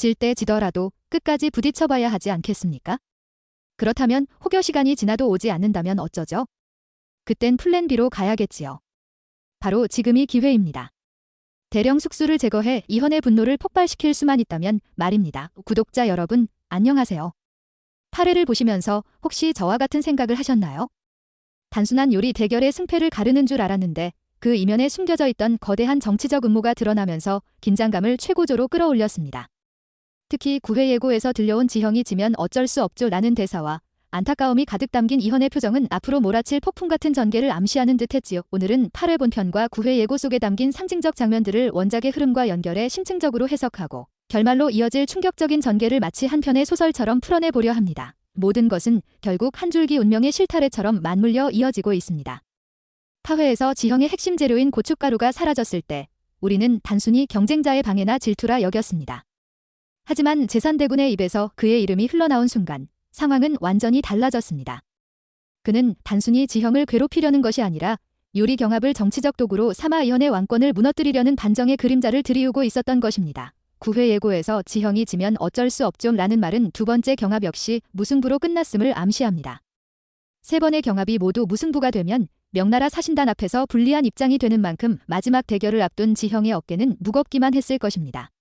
질 때 지더라도 끝까지 부딪혀봐야 하지 않겠습니까? 그렇다면 혹여 시간이 지나도 오지 않는다면 어쩌죠? 그땐 플랜 B로 가야겠지요. 바로 지금이 기회입니다. 대령 숙수를 제거해 이현의 분노를 폭발시킬 수만 있다면 말입니다. 구독자 여러분, 안녕하세요. 8회를 보시면서 혹시 저와 같은 생각을 하셨나요? 단순한 요리 대결의 승패를 가르는 줄 알았는데 그 이면에 숨겨져 있던 거대한 정치적 음모가 드러나면서 긴장감을 최고조로 끌어올렸습니다. 특히 9회 예고에서 들려온 지형이 지면 어쩔 수 없죠 라는 대사와 안타까움이 가득 담긴 이현의 표정은 앞으로 몰아칠 폭풍 같은 전개를 암시하는 듯했지요. 오늘은 8회 본편과 9회 예고 속에 담긴 상징적 장면들을 원작의 흐름과 연결해 심층적으로 해석하고 결말로 이어질 충격적인 전개를 마치 한 편의 소설처럼 풀어내 보려 합니다. 모든 것은 결국 한 줄기 운명의 실타래처럼 맞물려 이어지고 있습니다. 타회에서 지형의 핵심 재료인 고춧가루가 사라졌을 때 우리는 단순히 경쟁자의 방해나 질투라 여겼습니다. 하지만 재산대군의 입에서 그의 이름이 흘러나온 순간 상황은 완전히 달라졌습니다. 그는 단순히 지형을 괴롭히려는 것이 아니라 요리 경합을 정치적 도구로 삼아 이현의 왕권을 무너뜨리려는 반정의 그림자를 들이우고 있었던 것입니다. 9회 예고에서 지형이 지면 어쩔 수 없죠 라는 말은 두 번째 경합 역시 무승부로 끝났음을 암시합니다. 세 번의 경합이 모두 무승부가 되면 명나라 사신단 앞에서 불리한 입장이 되는 만큼 마지막 대결을 앞둔 지형의 어깨는 무겁기만 했을 것입니다.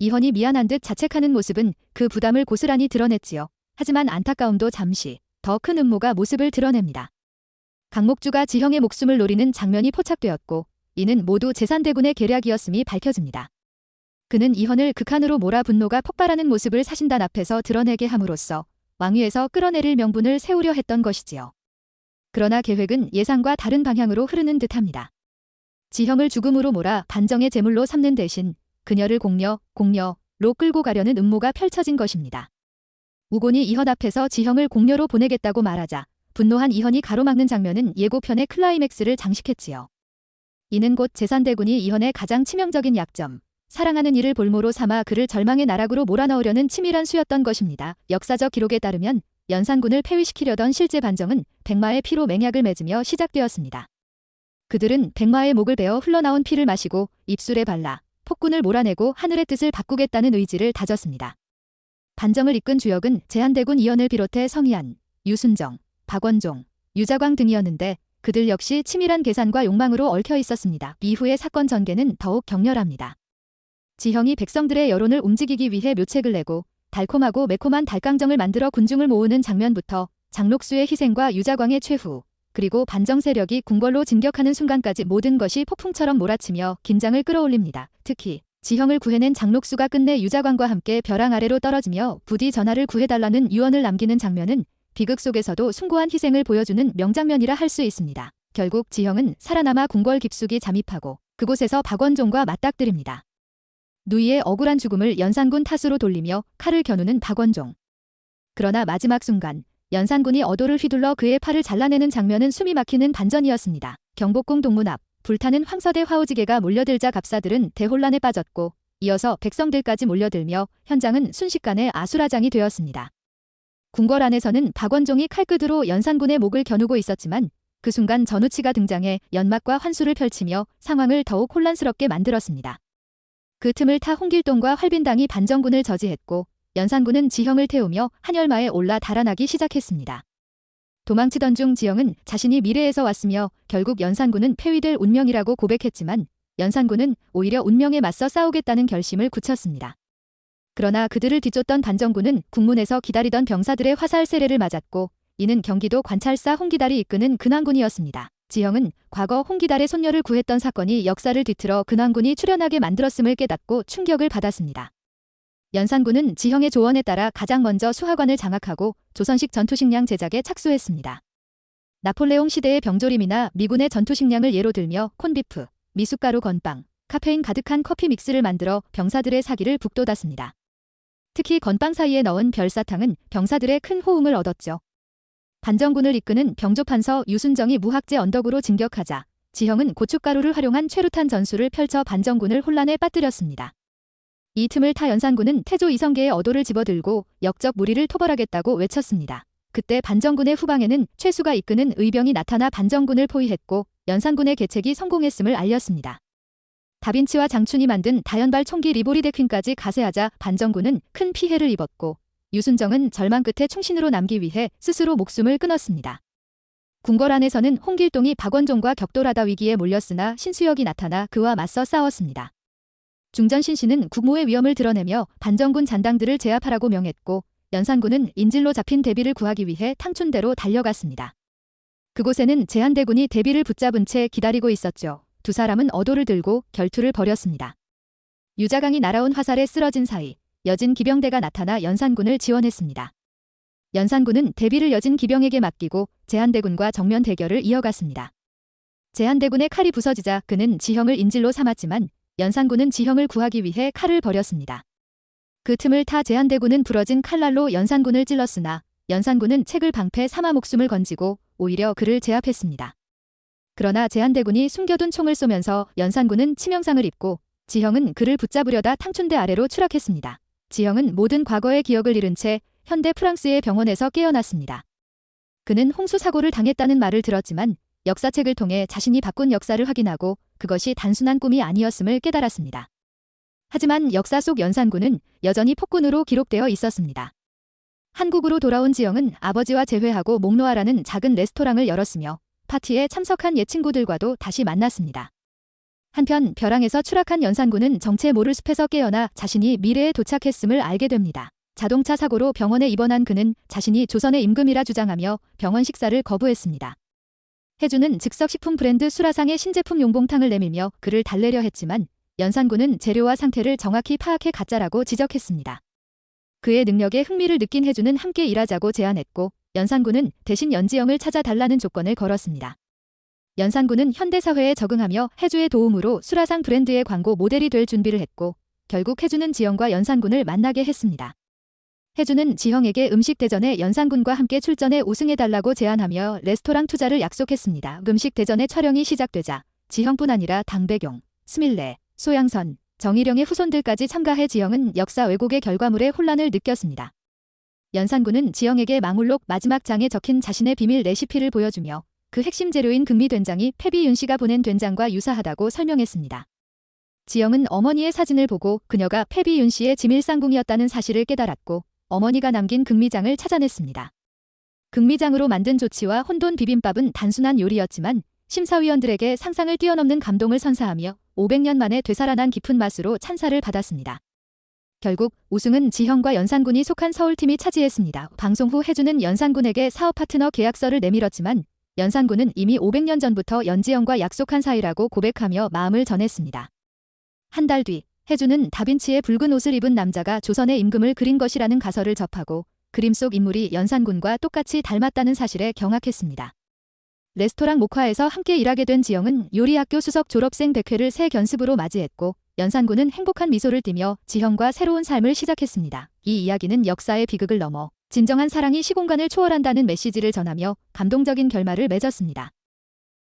이헌이 미안한 듯 자책하는 모습은 그 부담을 고스란히 드러냈지요. 하지만 안타까움도 잠시 더 큰 음모가 모습을 드러냅니다. 강목주가 지형의 목숨을 노리는 장면이 포착되었고 이는 모두 재산대군의 계략이었음이 밝혀집니다. 그는 이헌을 극한으로 몰아 분노가 폭발하는 모습을 사신단 앞에서 드러내게 함으로써 왕위에서 끌어내릴 명분을 세우려 했던 것이지요. 그러나 계획은 예상과 다른 방향으로 흐르는 듯합니다. 지형을 죽음으로 몰아 반정의 제물로 삼는 대신 그녀를 공녀, 공녀로 끌고 가려는 음모가 펼쳐진 것입니다. 우곤이 이현 앞에서 지형을 공녀로 보내겠다고 말하자 분노한 이현이 가로막는 장면은 예고편의 클라이맥스를 장식했지요. 이는 곧 재산대군이 이현의 가장 치명적인 약점, 사랑하는 이를 볼모로 삼아 그를 절망의 나락으로 몰아넣으려는 치밀한 수였던 것입니다. 역사적 기록에 따르면 연산군을 폐위시키려던 실제 반정은 백마의 피로 맹약을 맺으며 시작되었습니다. 그들은 백마의 목을 베어 흘러나온 피를 마시고 입술에 발라 폭군을 몰아내고 하늘의 뜻을 바꾸겠다는 의지를 다졌습니다. 반정을 이끈 주역은 제한대군 이연을 비롯해 성희안, 유순정, 박원종, 유자광 등이었는데 그들 역시 치밀한 계산과 욕망으로 얽혀 있었습니다. 이후의 사건 전개는 더욱 격렬합니다. 지형이 백성들의 여론을 움직이기 위해 묘책을 내고 달콤하고 매콤한 달강정을 만들어 군중을 모으는 장면부터 장록수의 희생과 유자광의 최후, 그리고 반정 세력이 궁궐로 진격하는 순간까지 모든 것이 폭풍처럼 몰아치며 긴장을 끌어올립니다. 특히 지형을 구해낸 장록수가 끝내 유자광과 함께 벼랑 아래로 떨어지며 부디 전하를 구해달라는 유언을 남기는 장면은 비극 속에서도 숭고한 희생을 보여주는 명장면이라 할 수 있습니다. 결국 지형은 살아남아 궁궐 깊숙이 잠입하고 그곳에서 박원종과 맞닥뜨립니다. 누이의 억울한 죽음을 연산군 탓으로 돌리며 칼을 겨누는 박원종. 그러나 마지막 순간 연산군이 어도를 휘둘러 그의 팔을 잘라내는 장면은 숨이 막히는 반전이었습니다. 경복궁 동문 앞 불타는 황서대 화우지개가 몰려들자 갑사들은 대혼란에 빠졌고 이어서 백성들까지 몰려들며 현장은 순식간에 아수라장이 되었습니다. 궁궐 안에서는 박원종이 칼끝으로 연산군의 목을 겨누고 있었지만 그 순간 전우치가 등장해 연막과 환수를 펼치며 상황을 더욱 혼란스럽게 만들었습니다. 그 틈을 타 홍길동과 활빈당이 반정군을 저지했고 연산군은 지형을 태우며 한열마에 올라 달아나기 시작했습니다. 도망치던 중 지영은 자신이 미래에서 왔으며 결국 연산군은 폐위될 운명이라고 고백했지만 연산군은 오히려 운명에 맞서 싸우겠다는 결심을 굳혔습니다. 그러나 그들을 뒤쫓던 반정군은 국문에서 기다리던 병사들의 화살 세례를 맞았고 이는 경기도 관찰사 홍기달이 이끄는 근황군이었습니다. 지형은 과거 홍기달의 손녀를 구했던 사건이 역사를 뒤틀어 근황군이 출연하게 만들었음을 깨닫고 충격을 받았습니다. 연산군은 지형의 조언에 따라 가장 먼저 수하관을 장악하고 조선식 전투식량 제작에 착수했습니다. 나폴레옹 시대의 병조림이나 미군의 전투식량을 예로 들며 콘비프, 미숫가루 건빵, 카페인 가득한 커피 믹스를 만들어 병사들의 사기를 북돋았습니다. 특히 건빵 사이에 넣은 별사탕은 병사들의 큰 호응을 얻었죠. 반정군을 이끄는 병조판서 유순정이 무학재 언덕으로 진격하자 지형은 고춧가루를 활용한 최루탄 전술을 펼쳐 반정군을 혼란에 빠뜨렸습니다. 이 틈을 타 연산군은 태조 이성계의 어도를 집어들고 역적 무리를 토벌하겠다고 외쳤습니다. 그때 반정군의 후방에는 최수가 이끄는 의병이 나타나 반정군을 포위했고 연산군의 계책이 성공했음을 알렸습니다. 다빈치와 장춘이 만든 다연발 총기 리보리데 퀸까지 가세하자 반정군은 큰 피해를 입었고 유순정은 절망 끝에 충신으로 남기 위해 스스로 목숨을 끊었습니다. 궁궐 안에서는 홍길동이 박원종과 격돌하다 위기에 몰렸으나 신수역이 나타나 그와 맞서 싸웠습니다. 중전신 씨는 국모의 위험을 드러내며 반정군 잔당들을 제압하라고 명했고 연산군은 인질로 잡힌 대비를 구하기 위해 탕춘대로 달려갔습니다. 그곳에는 제한대군이 대비를 붙잡은 채 기다리고 있었죠. 두 사람은 어도를 들고 결투를 벌였습니다. 유자강이 날아온 화살에 쓰러진 사이 여진 기병대가 나타나 연산군을 지원했습니다. 연산군은 대비를 여진 기병에게 맡기고 제한대군과 정면 대결을 이어갔습니다. 제한대군의 칼이 부서지자 그는 지형을 인질로 삼았지만 연산군은 지형을 구하기 위해 칼을 버렸습니다. 그 틈을 타 제한대군은 부러진 칼날로 연산군을 찔렀으나 연산군은 책을 방패 삼아 목숨을 건지고 오히려 그를 제압했습니다. 그러나 제한대군이 숨겨둔 총을 쏘면서 연산군은 치명상을 입고 지형은 그를 붙잡으려다 탕춘대 아래로 추락했습니다. 지형은 모든 과거의 기억을 잃은 채 현대 프랑스의 병원에서 깨어났습니다. 그는 홍수 사고를 당했다는 말을 들었지만 역사책을 통해 자신이 바꾼 역사를 확인하고 그것이 단순한 꿈이 아니었음을 깨달았습니다. 하지만 역사 속 연산군은 여전히 폭군으로 기록되어 있었습니다. 한국으로 돌아온 지영은 아버지와 재회하고 목노아라는 작은 레스토랑을 열었으며 파티에 참석한 옛 친구들과도 다시 만났습니다. 한편 벼랑에서 추락한 연산군은 정체 모를 숲에서 깨어나 자신이 미래에 도착했음을 알게 됩니다. 자동차 사고로 병원에 입원한 그는 자신이 조선의 임금이라 주장하며 병원 식사를 거부했습니다. 해주는 즉석 식품 브랜드 수라상의 신제품 용봉탕을 내밀며 그를 달래려 했지만 연산군은 재료와 상태를 정확히 파악해 가짜라고 지적했습니다. 그의 능력에 흥미를 느낀 해주는 함께 일하자고 제안했고 연산군은 대신 연지영을 찾아 달라는 조건을 걸었습니다. 연산군은 현대사회에 적응하며 해주의 도움으로 수라상 브랜드의 광고 모델이 될 준비를 했고 결국 해주는 지영과 연산군을 만나게 했습니다. 해주는 지형에게 음식 대전에 연산군과 함께 출전해 우승해달라고 제안하며 레스토랑 투자를 약속했습니다. 음식 대전의 촬영이 시작되자 지형뿐 아니라 당배경, 스밀레, 소양선, 정일영의 후손들까지 참가해 지형은 역사 왜곡의 결과물에 혼란을 느꼈습니다. 연산군은 지형에게 망울록 마지막 장에 적힌 자신의 비밀 레시피를 보여주며 그 핵심 재료인 금미된장이 패비윤 씨가 보낸 된장과 유사하다고 설명했습니다. 지영은 어머니의 사진을 보고 그녀가 패비윤 씨의 지밀상궁이었다는 사실을 깨달았고 어머니가 남긴 극미장을 찾아냈습니다. 극미장으로 만든 조치와 혼돈 비빔밥은 단순한 요리였지만 심사위원들에게 상상을 뛰어넘는 감동을 선사하며 500년 만에 되살아난 깊은 맛으로 찬사를 받았습니다. 결국 우승은 지형과 연산군이 속한 서울팀이 차지했습니다. 방송 후 해주는 연산군에게 사업 파트너 계약서를 내밀었지만 연산군은 이미 500년 전부터 연지영과 약속한 사이라고 고백하며 마음을 전했습니다. 한 달 뒤 해주는 다빈치의 붉은 옷을 입은 남자가 조선의 임금을 그린 것이라는 가설을 접하고 그림 속 인물이 연산군과 똑같이 닮았다는 사실에 경악했습니다. 레스토랑 목화에서 함께 일하게 된 지영은 요리학교 수석 졸업생 백회를 새 견습으로 맞이했고 연산군은 행복한 미소를 띠며 지형과 새로운 삶을 시작했습니다. 이 이야기는 역사의 비극을 넘어 진정한 사랑이 시공간을 초월한다는 메시지를 전하며 감동적인 결말을 맺었습니다.